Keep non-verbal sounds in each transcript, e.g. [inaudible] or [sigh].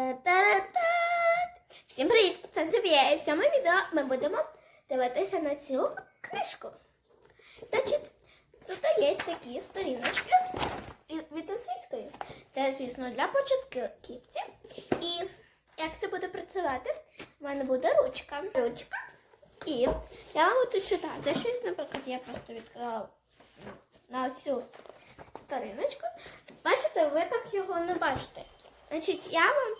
Та-та-та! Всім привіт! Це Софія, і в цьому відео ми будемо дивитися на цю книжку. Значить, тут є такі сторіночки від англійської. Це, звісно, для початківців. І як це буде працювати? У мене буде ручка. Ручка. І я вам буду читати щось, наприклад, я просто відкрила на цю сторіночку. Бачите, ви так його не бачите. Значить, я вам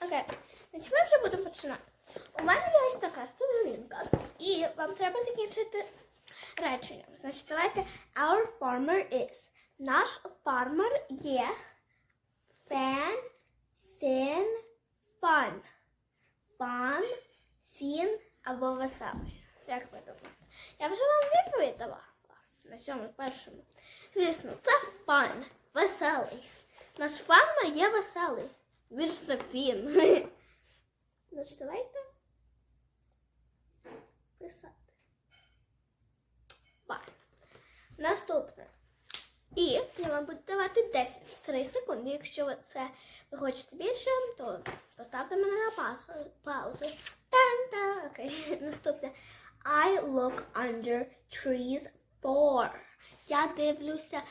Окей, значить ми вже будемо починати. У мене є ось така сторінка, і вам треба закінчити реченням. Значить, давайте our farmer is. Наш фармер є fan, thin, fun. Fun, thin або веселий. Як ви думаєте? Я вже вам відповідь давала на цьому першому. Звісно, це фан, веселий. Наш фармер є веселий. Він ж не фін. Значить, давайте писати. Фан. Наступне. І я вам буду давати 10 3 секунди. Якщо ви це ви хочете більше, то поставте мене на пасу, паузу. Та-та. Окей. [laughs] Наступне. I look under trees for. Я дивлюся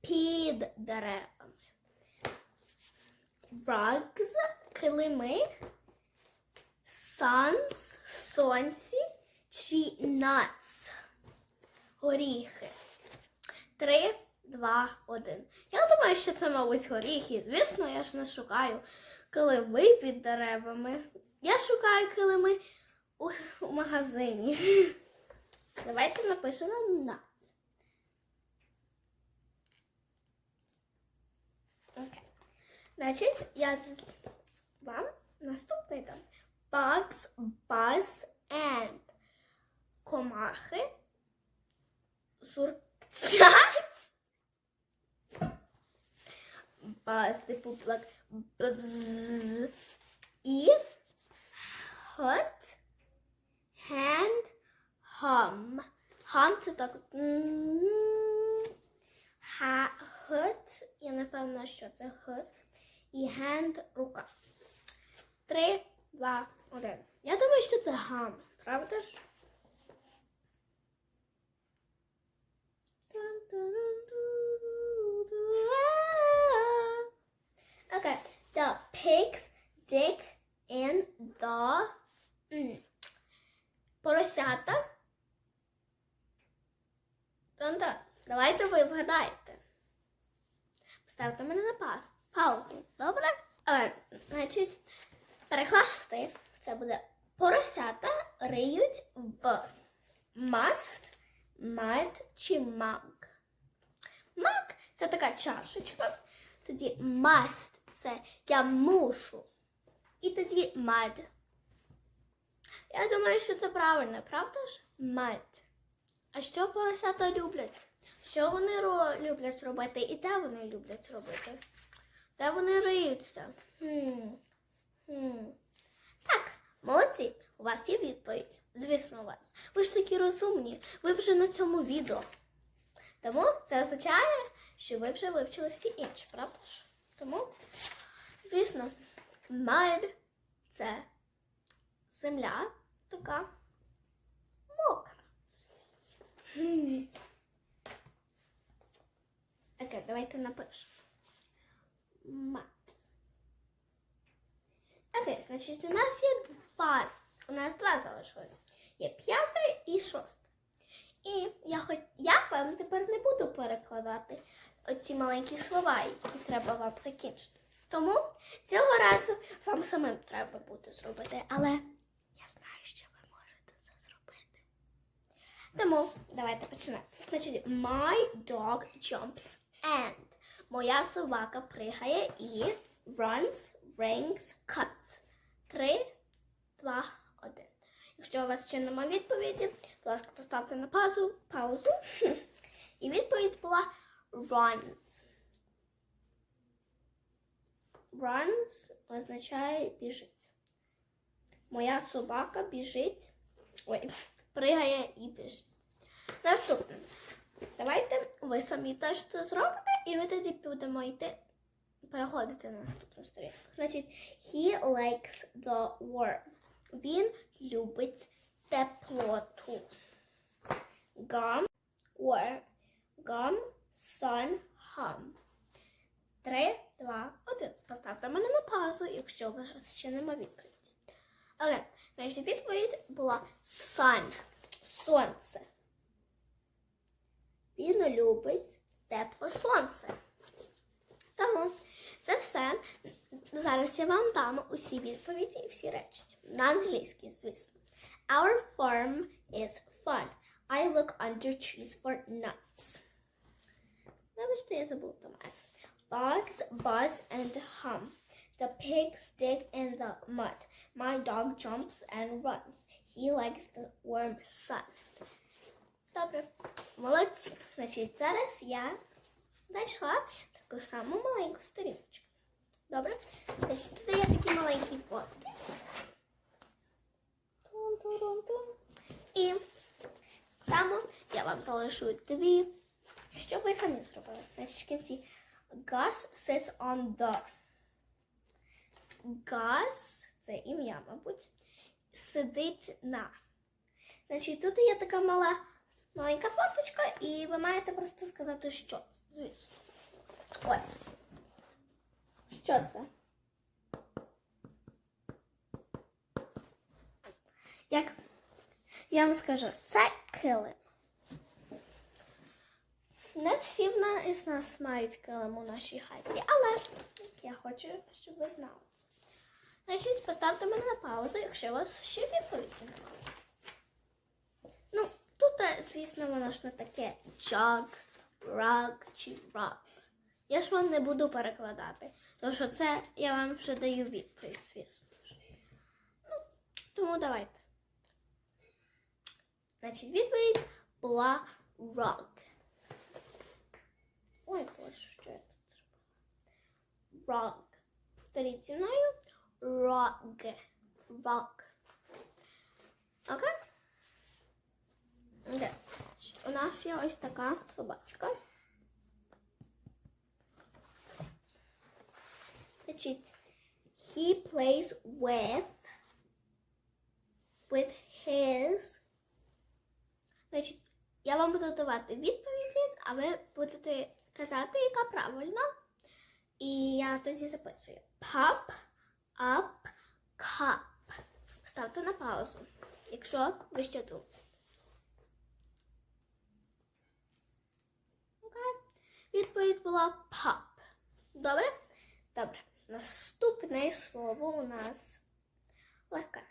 під деревами. Rugs, килими, suns, сонці чи nuts, горіхи. Три, два, один. Я думаю, що це, мабуть, горіхи. Звісно, я ж не шукаю килими під деревами. Я шукаю килими у, у магазині. [laughs] Давайте напишемо nuts. Окей. Значить, я з- вам наступний там. Bugs, buzz and комахи зурчать. Buzz, типу, like, buzz. І hot, hand, hum. Hum це так. от, м, Ха, hut, я не певна, що це hut. І hand рука. Три, два, один. Я думаю, що це гам, правда ж? Okay, the pigs dig in the м, поросята. Тонта, давайте ви вгадаєте. Поставте мене на пас. Паузу. Добре? Е, значить, перекласти це буде поросята риють в must, mud чи mug. Mug – це така чашечка. Тоді must – це я мушу. І тоді mud. Я думаю, що це правильно, правда ж? Mud. А що поросята люблять? Що вони люблять робити і де вони люблять робити? Де вони риються? Хм. Хм. У вас є відповідь. Звісно, у вас. Ви ж такі розумні, ви вже на цьому відео. Тому це означає, що ви вже вивчили всі інші, правда ж? Тому, звісно, mud – це земля така мокра. Окей, давайте напишемо. Мат. Окей, значить, у нас є два. У нас два залишилось. Є п'яте і шосте. І я хоч я вам тепер не буду перекладати оці маленькі слова, які треба вам закінчити. Тому цього разу вам самим треба буде зробити. Але я знаю, що ви можете це зробити. Тому давайте починати. Значить, my dog jumps and. Моя собака пригає і runs, rings, cuts. Три, два. Якщо у вас ще немає відповіді, будь ласка, поставте на паузу, паузу. [laughs] І відповідь була runs. Runs означає біжить. Моя собака біжить. Ой, пригає і біжить. Наступне. Давайте ви самі теж це зробите, і ми тоді будемо йти переходити на наступну сторінку. Значить, he likes the warm. Він любить теплоту. Gum, warm, gum, sun, hum. Три, два, один. Поставте мене на паузу, якщо у вас ще нема відповіді. Але, значить, відповідь була sun. Сонце. Він любить тепле сонце. Тому це все. Зараз я вам дам усі відповіді і всі речення. На англійській, звісно. Our farm is fun. I look under trees for nuts. Вибачте, я забув там S. Bugs buzz and hum. The pigs dig in the mud. My dog jumps and runs. He likes the warm sun. Добре, молодці. Значить, зараз я знайшла таку саму маленьку сторіночку. Добре? Значить, тут є такі маленькі фотки. І само я вам залишу дві, що ви самі зробили. Значить, в кінці Gus sits on the. Gus, це ім'я, мабуть, сидить на. Значить, тут є така мала маленька фоточка, і ви маєте просто сказати, що це, звісно. Ось. Що це? Як я вам скажу, це килим. Не всі із нас мають килим у нашій хаті, але я хочу, щоб ви знали це. Значить, поставте мене на паузу, якщо у вас ще відповіді немає. Ну, тут, е, звісно, воно ж не таке jug, rug чи rub. Я ж вам не буду перекладати, тому що це я вам вже даю відповідь, звісно. Ну, тому давайте. Значить, відповідь була rug. Ой, боже, що я тут зробила? Rug. Повторіть зі мною. Rug. Rug. Окей? Окей. У нас є ось така собачка. Значить, he plays with with his. Значить, я вам буду давати відповіді, а ви будете казати, яка правильна. І я тоді записую. Pop, up, cup. Ставте на паузу, якщо ви ще тут. Відповідь була pop. Добре? Добре. Наступне слово у нас легке.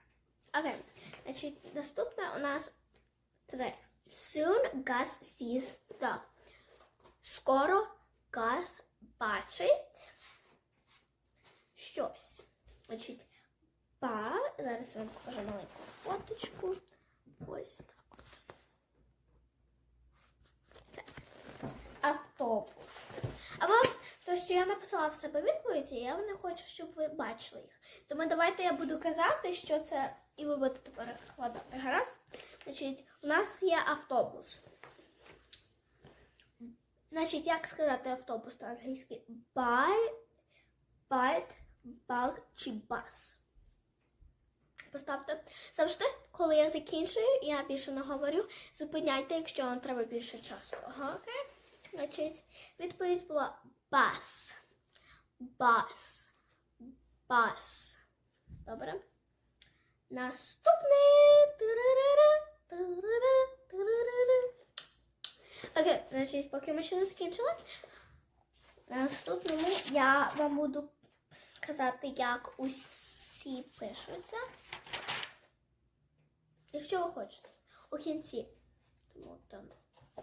Окей. Значить, наступне у нас три. Soon Gus sees the. Скоро Gus бачить щось. Значить, ба. Зараз я вам покажу маленьку фоточку. Ось так. от. Це автобус. Або то, що я написала в себе відповіді, я не хочу, щоб ви бачили їх. Тому давайте я буду казати, що це, і ви будете перекладати. Гаразд? Значить, у нас є автобус. Значить, як сказати автобус на англійській? By, bite, bug чи bus. Поставте завжди, коли я закінчую, я більше не говорю. Зупиняйте, якщо вам треба більше часу. Ага, окей? Значить, відповідь була bus. Bus. Bus. Добре. Наступний. Окей, значить, поки ми ще не закінчили. На наступному я вам буду казати, як усі пишуться. Якщо ви хочете. У кінці. Тому там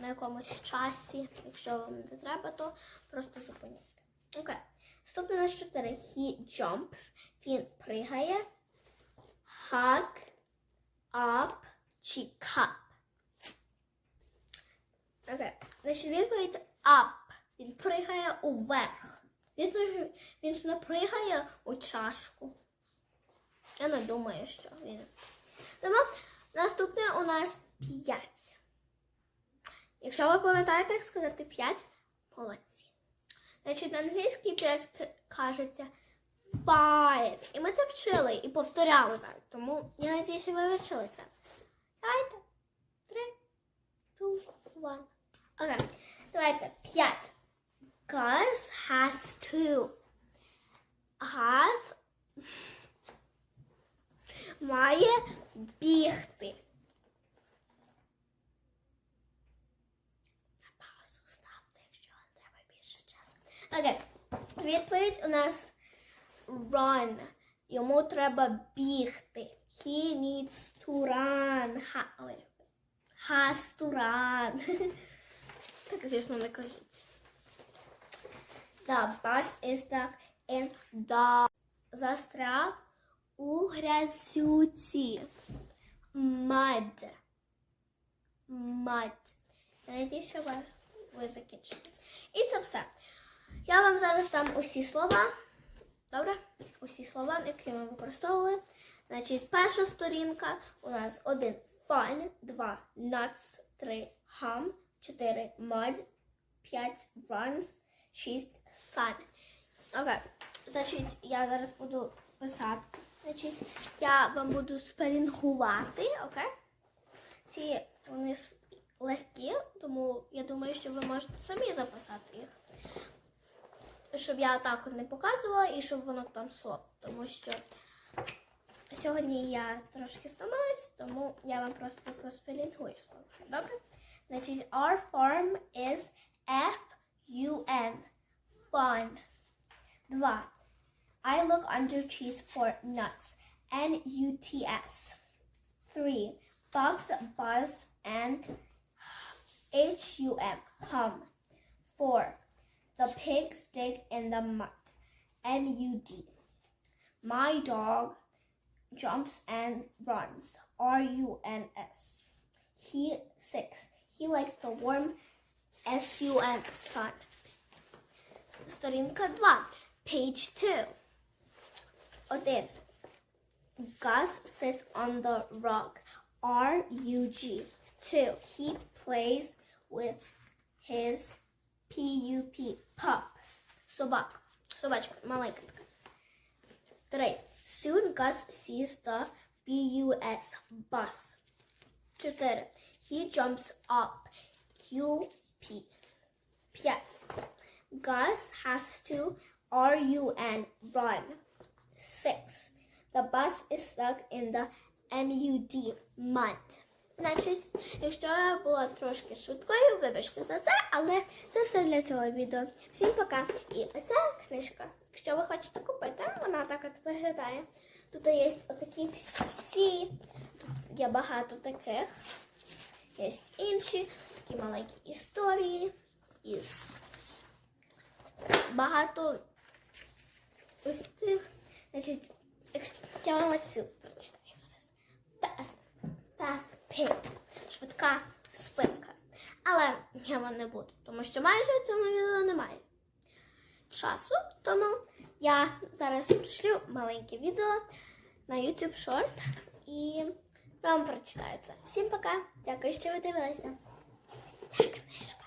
на якомусь часі, якщо вам не треба, то просто зупиняйте. Окей. Наступне на 4. He jumps. Він пригає. hug, up cup. Окей. Значить, відповідь up. Він пригає уверх. Він, він ж не пригає у чашку. Я не думаю, що він. Тому наступне у нас 5. Якщо ви пам'ятаєте, як сказати 5, молодці. Значить, на англійській 5 кажеться five. І ми це вчили і повторяли так. Тому я надіюся, ви вивчили це. Давайте. Три, one. Окей. Давайте. П'ять. Gus has two. Has має бігти. На паузу ставте, якщо вам треба більше часу. Окей. Відповідь у нас run. Йому треба бігти. He needs to run. Ha, ой. Has to run. [laughs] так, звісно, не кажіть. The bus is stuck in the... Застряг у грязюці. Mud. Mud. Я надіюсь, що ви, ви закінчили. І це все. Я вам зараз дам усі слова. Добре? Усі слова, які ми використовували. Значить, перша сторінка у нас один fun, два nuts, три hum, чотири mud, п'ять runs, шість sun. Окей. Значить, я зараз буду писати. Значить, я вам буду спелінгувати, окей? Ці вони легкі, тому я думаю, що ви можете самі записати їх щоб я так от не показувала і щоб воно там слово. Тому що сьогодні я трошки стомилась, тому я вам просто проспелінгую слово. Добре? Значить, our farm is F-U-N. Fun. Два. I look under trees for nuts. N-U-T-S. Three. Bugs buzz and H-U-M. Hum. Four. The pigs dig in the mud. M U D. My dog jumps and runs. R U N S. He six. He likes the warm S U N sun. Сторінка 2, page 2. 1. Gus sits on the rug. R U G. 2. He plays with his P U P pup. Собак. Собачка Маленькая. 3. Soon Gus sees the BUX bus. 4. He jumps up. QP. Piat. Gus has to RUN run. 6. The bus is stuck in the MUD mud. Значить, якщо я була трошки швидкою, вибачте за це, але це все для цього відео. Всім пока. І оця книжка, якщо ви хочете купити, вона так от виглядає. Тут є отакі всі, тут є багато таких, є інші, такі маленькі історії із багато ось тих. Значить, я вам оцю прочитаю зараз. Fast pig. Швидка спинка. Але я вам не буду, тому що майже в цьому відео немає часу. Тому я зараз пришлю маленьке відео на YouTube Short і вам прочитаю це. Всім пока. Дякую, що ви дивилися. Ця книжка.